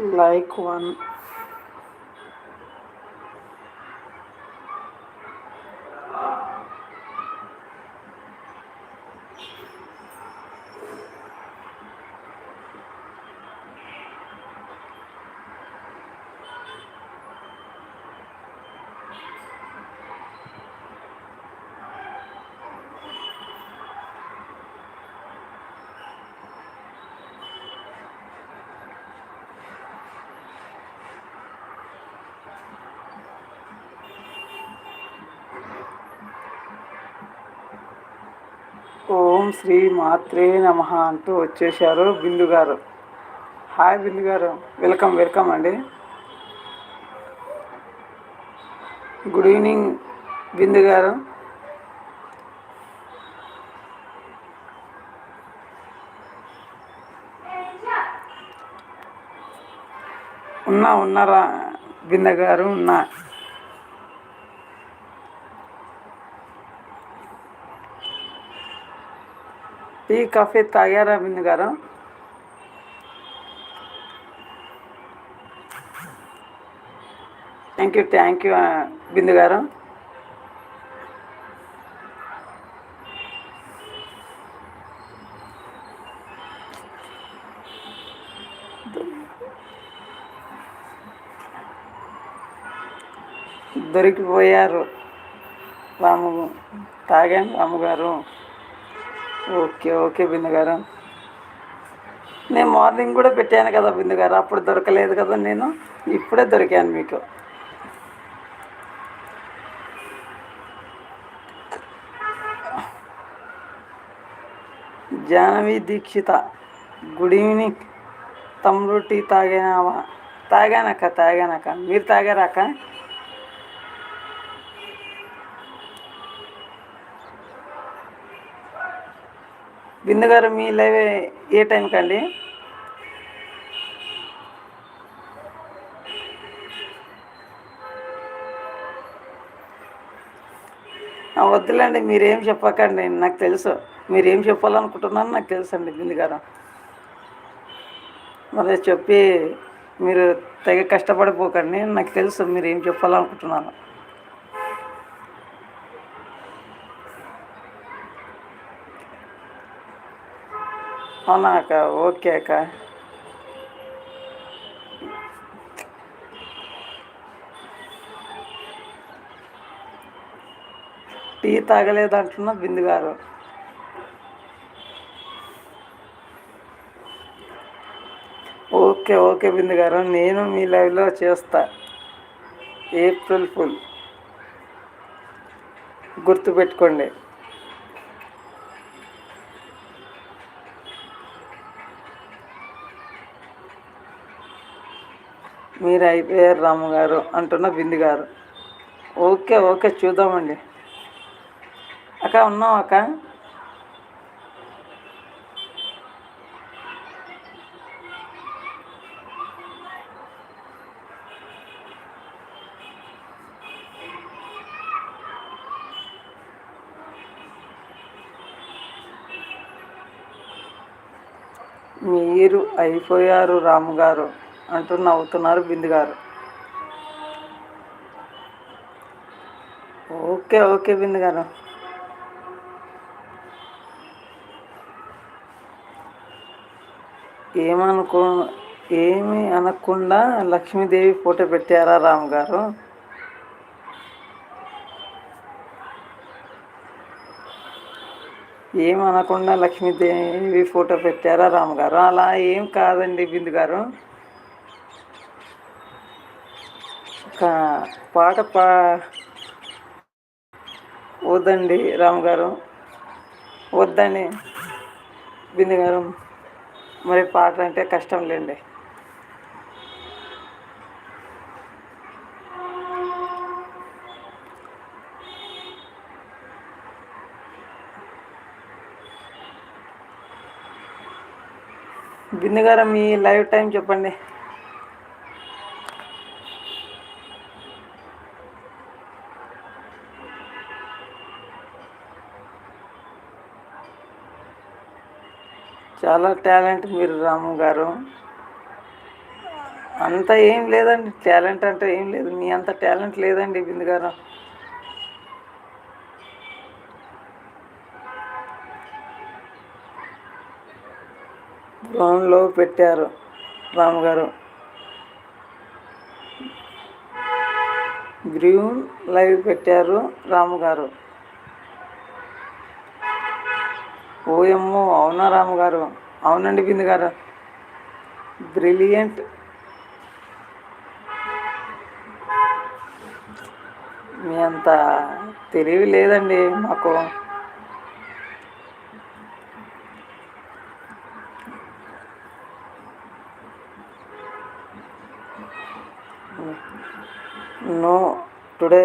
like one ఓం శ్రీ మాత్రే నమ అంటూ వచ్చేసారు బిందు garu. Hi Bindu garu. Welcome welcome అండి. Good evening Bindu garu. ఉన్నా ఉన్నారా బిందె గారు? ఉన్నా. టీ కాఫీ తాగారా Bindu garu? Thank you thank you Bindu garu. దొరికిపోయారు రాము తాగాను రాముగారు ఓకే ఓకే బిందుగారు నేను మార్నింగ్ కూడా పెట్టాను కదా బిందుగారు అప్పుడు దొరకలేదు కదా నేను ఇప్పుడే దొరికాను మీకు. Janavi Dikshita good evening. తమ్ముడు టీ తాగావా తాగానక్క తాగానక్క. మీరు తాగారాక బిందు గారు మీ లైవ్ ఏ టైంకి అండి? వద్దులేండి మీరేం చెప్పకండి నాకు తెలుసు. మీరేం చెప్పాలనుకుంటున్నారో నాకు తెలుసు అండి బిందు గారు. మరి చెప్పి మీరు తెగ కష్టపడిపోకండి నాకు తెలుసు మీరు ఏం చెప్పాలనుకుంటున్నాను అవునా అక్క? ఓకే అక్క. టీ తాగలేదంటున్న బిందు గారు. ఓకే ఓకే బిందు గారు. నేను మీ లైవ్లో చేస్తా. April fool. గుర్తుపెట్టుకోండి. మీరు అయిపోయారు రాము గారు అంటున్న బిందు గారు. ఓకే ఓకే చూద్దామండి. అక్క ఉన్నాం అక్క? మీరు అయిపోయారు రాము గారు. అంటూ నవ్వుతున్నారు బిందు గారు. ఓకే ఓకే బిందు గారు. ఏమనుకో ఏమి అనకుండా లక్ష్మీదేవి ఫోటో పెట్టారా రామ్ గారు? ఏమనకుండా లక్ష్మీదేవి ఫోటో పెట్టారా రామ్ గారు? అలా ఏం కాదండి బిందు గారు ఒక పాట పా వద్దండి రాము గారు వద్దండి బిందు గారు మరి పాట అంటే కష్టం లేండి. బిందు గారు మీ లైవ్ టైం చెప్పండి. చాలా టాలెంట్ మీరు రాము గారు. అంత ఏం లేదండి టాలెంట్ అంటే ఏం లేదు. మీ అంత టాలెంట్ లేదండి బిందు గారు. బ్రౌన్లో పెట్టారు రాము గారు. గ్రీన్ లైవ్ పెట్టారు రాము గారు. ఓఎమ్మో అవునా రాము గారు అవునండి బిందు గారు బ్రిలియంట్. మీ అంత తెలివి లేదండి మాకు. No today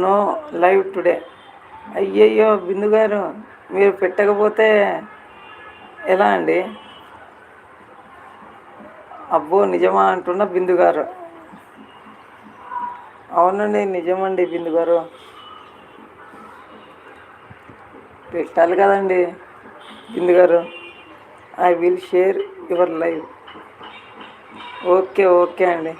no live today. అయ్యయ్యో బిందు గారు మీరు పెట్టకపోతే ఎలా అండి? అబ్బో నిజమా అంటున్న బిందు గారు. అవునండి నిజమండి బిందు గారు. పెట్టాలి కదండి Bindu garu. I will share your live. Okay okay అండి.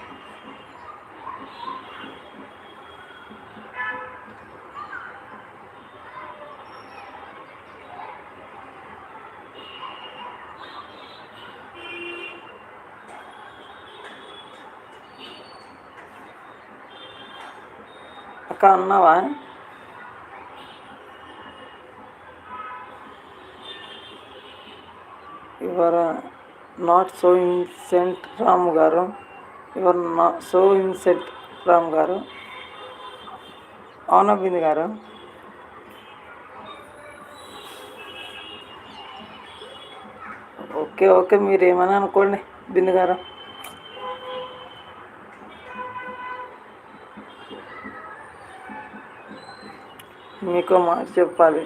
అక్క అన్నావా? Your not so innocent Ramu garu? Your నా సో ఇన్సెంట్ రాము గారు? అవునా బిందు గారు? ఓకే ఓకే మీరు ఏమైనా అనుకోండి బిందు గారు. మీకు మాట చెప్పాలి.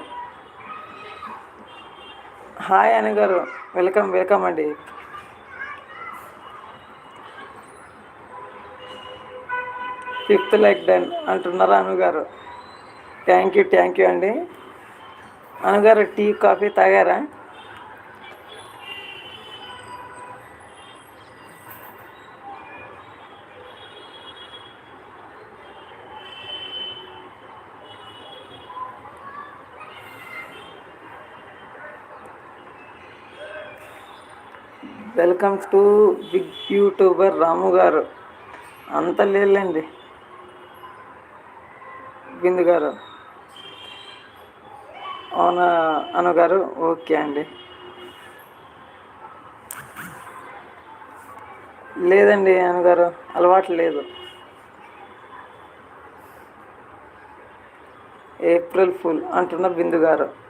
Hi Anu garu welcome welcome అండి. ఫిఫ్త్ లైక్ డన్ అంటున్నారు అనుగారు థ్యాంక్ యూ థ్యాంక్ యూ అండి. అనుగారు టీ కాఫీ తాగారా? Welcome to big YouTuber Ramu garu. అంత లేదండి బిందు గారు. అవునా అను గారు? ఓకే అండి. లేదండి అనుగారు అలవాటు లేదు. ఏప్రిల్ ఫుల్ అంటున్న బిందు గారు.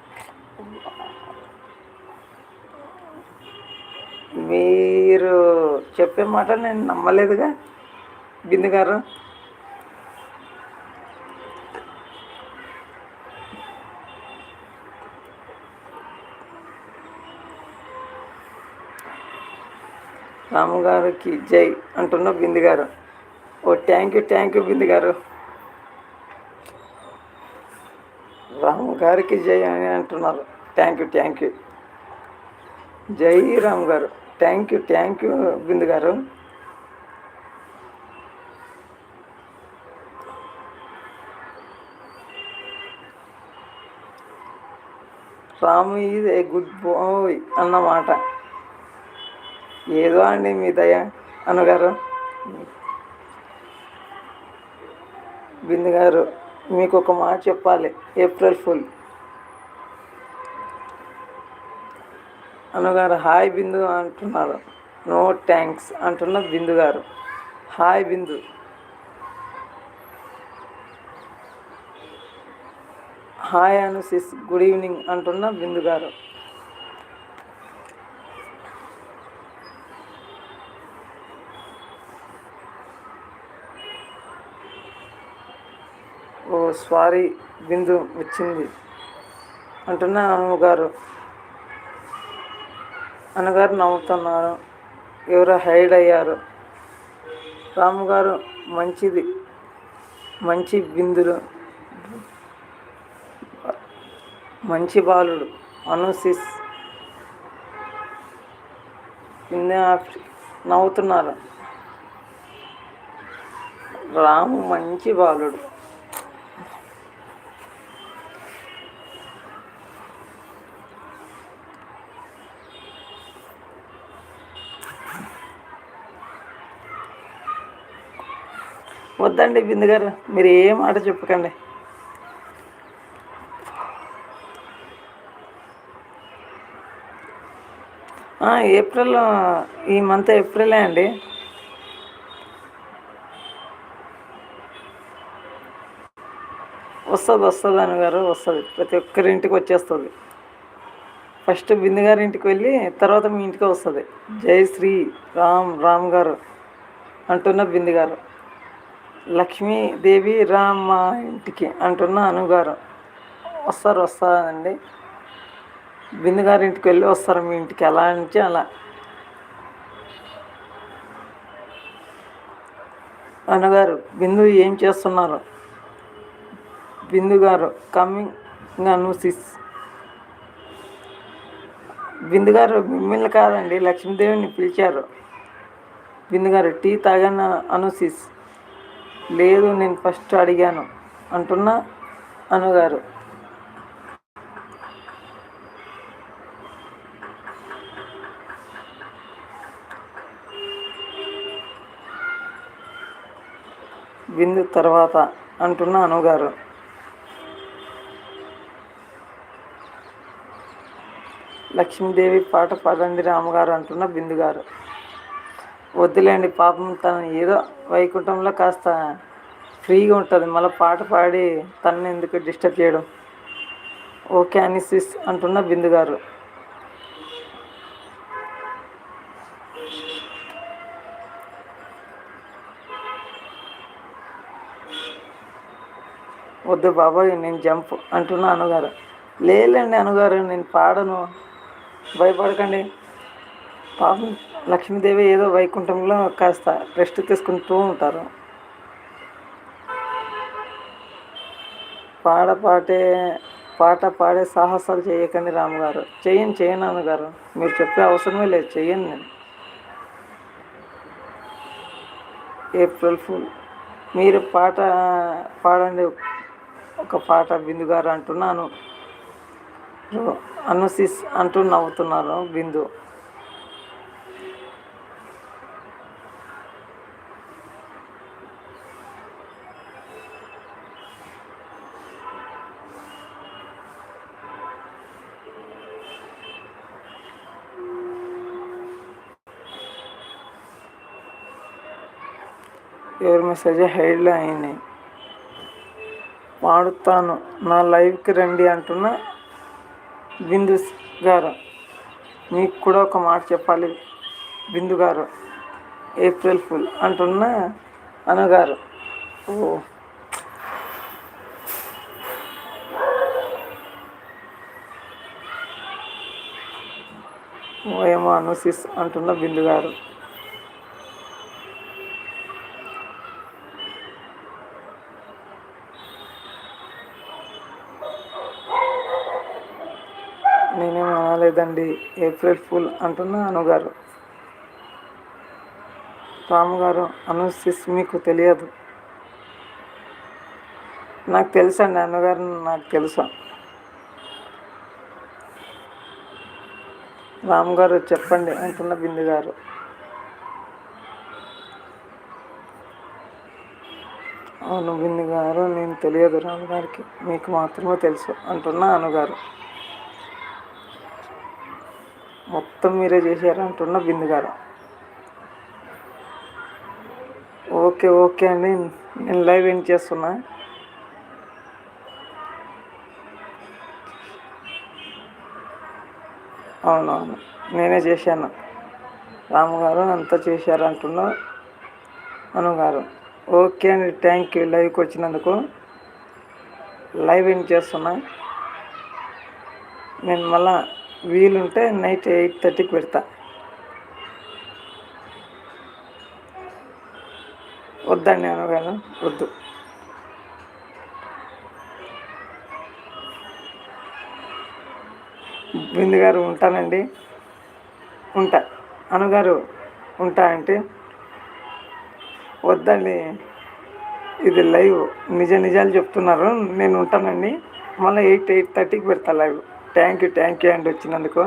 మీరు చెప్పే మాట నేను నమ్మలేదుగా బిందు గారు. రాముగారికి జై అంటున్న Bindu garu. Oh thank you thank you Bindu garu. Ramu గారికి జై అని అంటున్నారు. Thank you thank you Jai Ram garu. Thank you thank you Bindu garu. Ramu is a good boy అన్నమాట. ఏదో అండి మీ దయ అన్నగారు బిందు గారు మీకు ఒక మాట చెప్పాలి ఏప్రిల్ ఫుల్. అన్నగారు హాయ్ బిందు అంటున్నారు. నో థ్యాంక్స్ అంటున్న Bindu garu. Hi Bindu. Hi Anu sis good evening అంటున్న బిందు గారు. ఓ సారీ బిందు వచ్చింది అంటున్న అమ్మగారు అన్నగారు నవ్వుతున్నారు. ఎవరో హైడ్ అయ్యారు. రాము గారు మంచిది మంచి బిందులు మంచి బాలుడు అనుసిస్ నవ్వుతున్నారు. రాము మంచి బాలుడు. వద్దండి బిందు గారు మీరు ఏ మాట చెప్పకండి. ఏప్రిల్ ఈ మంత్ ఏప్రిలే అండి. వస్తుంది వస్తుంది అన్నగారు వస్తుంది. ప్రతి ఒక్కరి ఇంటికి వచ్చేస్తుంది. ఫస్ట్ బిందు గారి ఇంటికి వెళ్ళి తర్వాత మీ ఇంటికి వస్తుంది. జై శ్రీ రామ్ రామ్ గారు అంటున్న బిందు గారు. లక్ష్మీదేవి రామ్ మా ఇంటికి అంటున్న అనుగారు. వస్తారు వస్తారండి బిందుగారి ఇంటికి వెళ్ళి వస్తారు మీ ఇంటికి. ఎలా అంటే అలా. అనుగారు బిందు ఏం చేస్తున్నారు? బిందు గారు కమింగ్ అనూసిస్ బిందు గారు మిమ్మల్ని కాదండి లక్ష్మీదేవిని పిలిచారు. బిందు గారు టీ తాగాన? అనూసిస్ లేదు నేను ఫస్ట్ అడిగాను అంటున్నా అనుగారు. బిందు తర్వాత అంటున్న అనుగారు. లక్ష్మీదేవి పాట పాడండి రామగారు అంటున్న బిందుగారు వద్దులేండి పాపం తను ఏదో వైకుంఠంలో కాస్త ఫ్రీగా ఉంటుంది. మళ్ళీ పాట పాడి తనని ఎందుకు డిస్టర్బ్ చేయడం? ఓకే అని సిస్ అంటున్న బిందు గారు. వద్దు బాబాయ్ నేను జంప్ అంటున్నా అనుగారు లేదండి అనుగారు నేను పాడను. భయపడకండి. పాపం లక్ష్మీదేవి ఏదో వైకుంఠంలో కాస్త రెస్ట్ తీసుకుంటూ ఉంటారు. పాడ పాటే పాట పాడే సాహసాలు చేయకండి రాముగారు. చెయ్యను చేయను అన్నగారు మీరు చెప్పే అవసరమే లేదు చెయ్యను నేను. April fool. మీరు పాట పాడండి ఒక పాట బిందు గారు అంటున్నాను అనుసిస్ అంటూ నవ్వుతున్నారు బిందు. ఎవరి మెసేజ్ హైడ్లో అయినాయి పాడుతాను నా లైవ్కి రండి అంటున్న బిందు గారు. మీకు కూడా ఒక మాట చెప్పాలి బిందు గారు. ఏప్రిల్ ఫుల్ అంటున్న అనగారు ఓ. ఏమో అనుసిస్ అంటున్న బిందు గారు నేనేం అనలేదండి ఏప్రిల్ ఫుల్ అంటున్న అనుగారు. రాముగారు అనుసిస్ మీకు తెలియదు. నాకు తెలుసండి అన్నగారు నాకు తెలుసు. రాముగారు చెప్పండి అంటున్న బిందు గారు. అవును బిందు గారు నేను తెలియదు రాముగారికి మీకు మాత్రమే తెలుసు అంటున్న అనుగారు. మొత్తం మీరే చేశారు అంటున్న బిందు గారు. ఓకే ఓకే అండి. నేను లైవ్ ఏం చేస్తున్నా. అవునవును నేనే చేశాను. రాముగారు అంతా చేశారంటున్నా అనుగారు ఓకే అండి థ్యాంక్ యూ. లైవ్కి వచ్చినందుకు. లైవ్ ఏం చేస్తున్నా. నేను మళ్ళా వీలుంటే నైట్ ఎయిట్ థర్టీకి పెడతా. వద్దండి అనుగారు వద్దు. బిందు గారు ఉంటానండి. ఉంటా. అనుగారు ఉంటా అంటే వద్దండి. ఇది లైవ్. నిజ నిజాలు చెప్తున్నారు. నేను ఉంటానండి. మళ్ళీ ఎయిట్ ఎయిట్ థర్టీకి పెడతా live. Thank you thank you అండి వచ్చినందుకు.